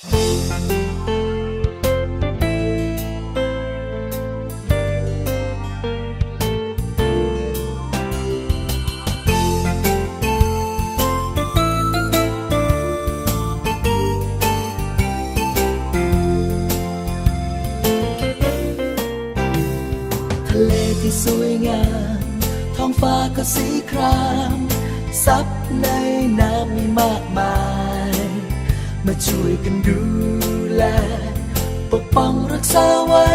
ทะเลที่สวยงาม ท้องฟ้าก็สีคราม ซับในน้ำมีมากมาย มาช่วยกันดูแล ปกป้องรักษาไว้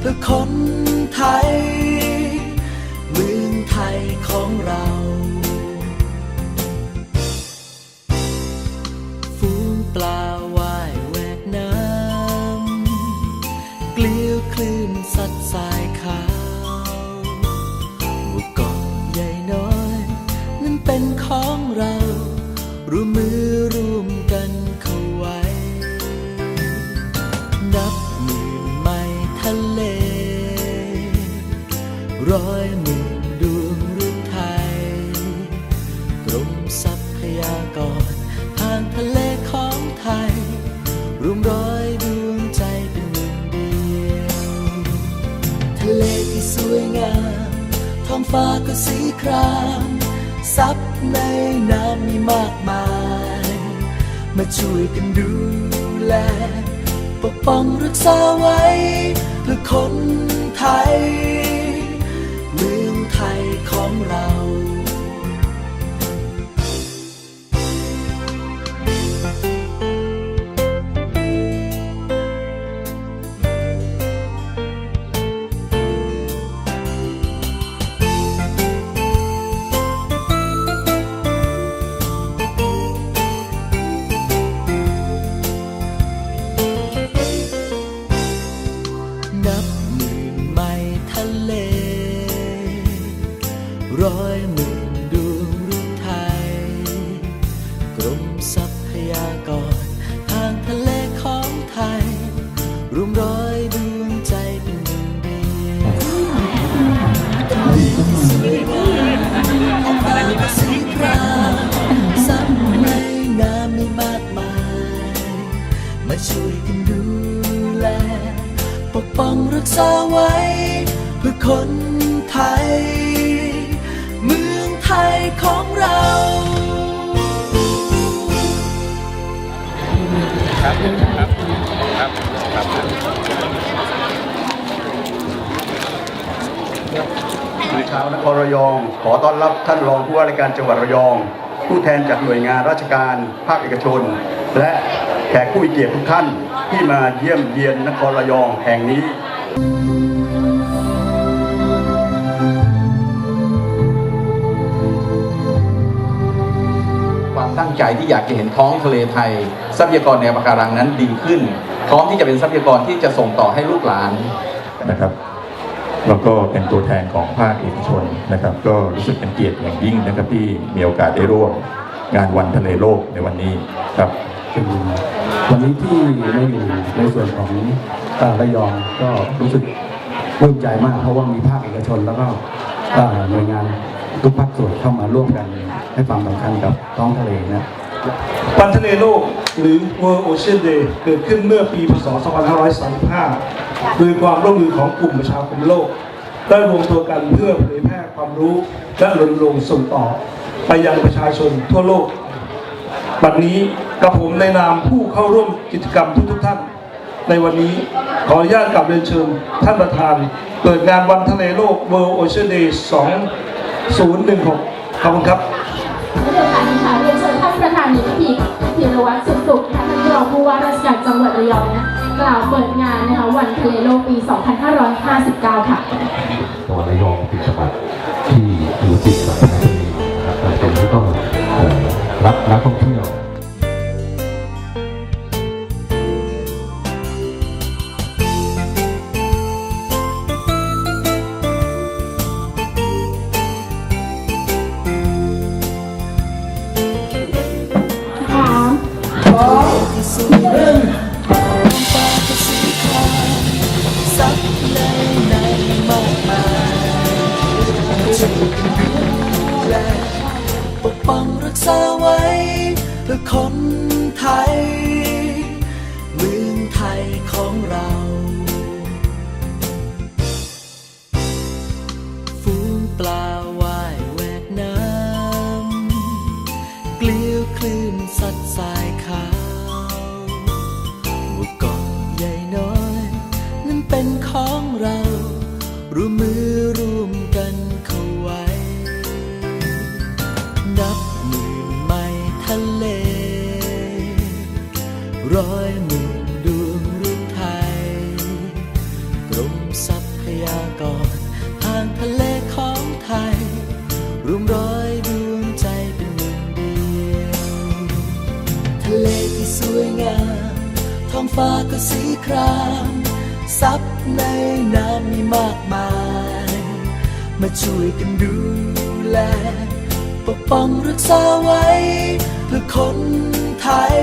เพื่อคนไทย ยากรทางทะเลของไทยรวมร้อยดวงใจเป็นหนึ่งเดียวทะเลที่สวยงามท้องฟ้าก็สีครามซับในน้ำมีมากมาย มาช่วยกันดูแล ปกป้องรักษาไว้ เพื่อคนไทย เมืองไทยของเราะเล ร้อยหมื่น คนไทย เมืองไทยของเราครับครับครับครับสื่อชาวนครระยอง ขอต้อนรับท่านรองผู้ว่าราชการจังหวัดระยอง ผู้แทนจากหน่วยงานราชการภาคเอกชน และแขกผู้มีเกียรติทุกท่านที่มาเยี่ยมเยียนนครระยองแห่งนี้ ใจที่อยากจะเห็นท้องทะเลไทย ทรัพยากรแนวปะการังนั้นดีขึ้น พร้อมที่จะเป็นทรัพยากรที่จะส่งต่อให้ลูกหลานนะครับแล้วก็เป็นตัวแทนของภาคเอกชนนะครับ ก็รู้สึกเป็นเกียรติอย่างยิ่งนะครับที่มีโอกาสได้ร่วมงานวันทะเลโลกในวันนี้ครับเป็นวันนี้ที่ได้อยู่ในส่วนของเอ่อระยองก็รู้สึกปลื้มใจมากเพราะว่ามีภาคเอกชนแล้วก็เอ่อหน่วยงาน ทุกภาคส่วนเข้ามาร่วมกันให้ความสำคัญกับท้องทะเลนะวันทะเลโลกหรือ World Ocean Day เกิดขึ้นเมื่อปีพศ 2535 โดยความร่วมมือของกลุ่มประชาคมโลก ได้รวมตัวกันเพื่อเผยแพร่ความรู้ และรณรงค์ส่งต่อ ไปยังประชาชนทั่วโลก บัดนี้กับผมในนามผู้เข้าร่วมกิจกรรมทุกๆท่าน ในวันนี้ขออนุญาตกลับเรียนเชิญท่านประธาน เปิดงานวันทะเลโลก World Ocean Day 2 2016 ขอบคุณครับในโอกาสนี้ค่ะเรียนเชิญท่านประธานนิติธีรวัตรสุขสุขค่ะท่านรองผู้ว่าราชการจังหวัดระยองนะกล่าวเปิดงานนะคะวันทะเลโลกปี 2559 ค่ะจังหวัดระยองเป็นจังหวัดที่อยู่ติดกับทะเลนะครับจำเป็นที่ต้องเอ่อรับนักท่องเที่ยว ป้องรักษาไว้เพื่อคนไทยของเราฝูงปลาว่ายแหวกน้ำเกลียวคลื่นสัดสายขาวหมู่เกาะใหญ่น้อย นั้นเป็นของเรารวมมือ รวมร้อยดวงใจเป็นหนึ่งเดียว ทะเลที่สวยงาม ท้องฟ้าก็สีครามซับในน้ำมีมากมาย มาช่วยกันดูแล ปกป้องรักษาไว้ เพื่อคนไทย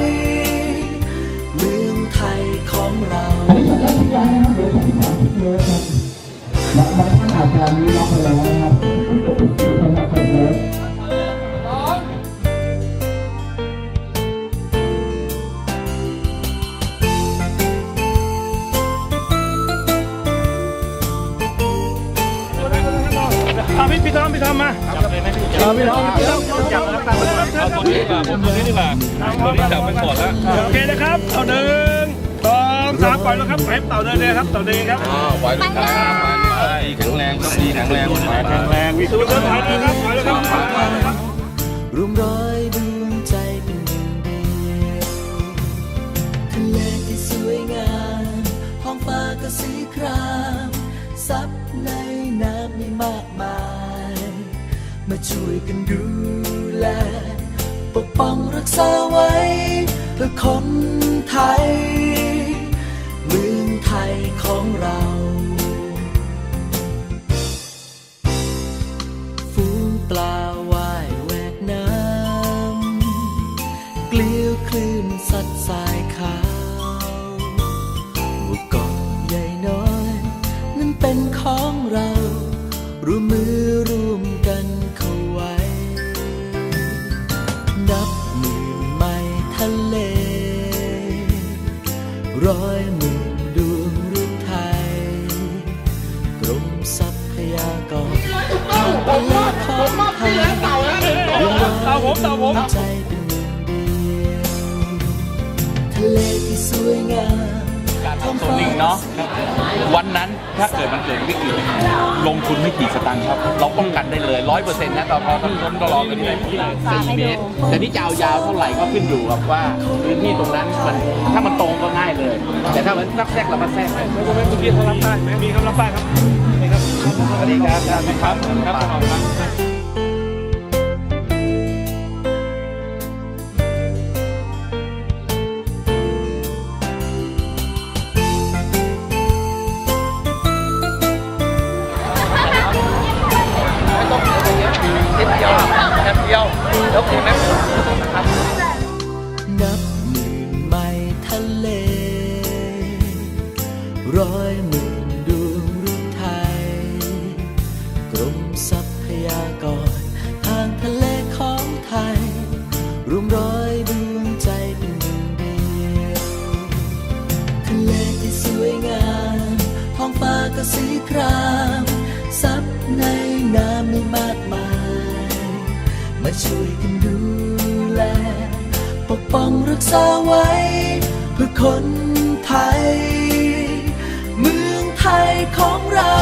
เมืองไทยของเราเอาพี่พี่ทอม พี่ทอมมาจับเลยไหมพี่จับพี่ทอมพี่ทอมจับแล้วตั้งเอาตัวนี้ดีกว่าผมตัวนี้ดีกว่าตัวนี้จับไปก่อนแล้วโอเคนะครับเอาหนึ่งสองสามปล่อยแล้วครับให้เต่าเดินเลยครับเต่าเดินครับไว้ลูกค้าแข็งแรงต้องดีแข็งแรงแข็งแรงวิสุทธิ์ถอยเลยครับถอยเลยครับรวมร้อยดวงใจเป็นหนึ่งเดียวทะเลที่สวยงามท้องฟ้าก็สีครามซับในน้ำมีมากมาย มาช่วยกันดูแล ปกป้องรักษาไว้ เพื่อคนไทย เมืองไทยของเรา ฟูงปลาะเลร้อยหมื่นดวงฤทัยกรมทรัพยากรทางทะเลของไทยรวมร้อยเต่าผมเต่าผมใจเป็นหนึ่งเดียวทะเลที่สวยงาม การทำโซนนิ่งเนาะวันนั้นถ้าเกิดมันเกิดวิกฤตลงทุนไม่กี่สตางค์ครับ เราป้องกันได้เลยร้อยเปอร์เซ็นต์นะต่อพอต้นต้นตลอดเป็นเลยสี่เมตร แต่นี่จะเอายาวเท่าไหร่ก็ขึ้นอยู่กับว่าพื้นที่ตรงนั้นมันถ้ามันตรงก็ง่ายเลย แต่ถ้ามันซักแทรกเราก็แทรกไปไม่ไม่คุณพี่เขารับได้ไหมมีเขารับได้ครับนี่ครับสวัสดีครับครับครับครับ นับหมื่นไมล์ทะเล ร้อยหมื่นดวงฤทัยกรมทรัพยากร ทางทะเลของไทย รวมร้อยดวงใจเป็นหนึ่งเดียวทะเลที่สวยงามท้องฟ้าก็สีคราม ซับในน้ำไม่มาก มาช่วยกันดูแล ปกป้องรักษาไว้ เพื่อคนไทย เมืองไทยของเรา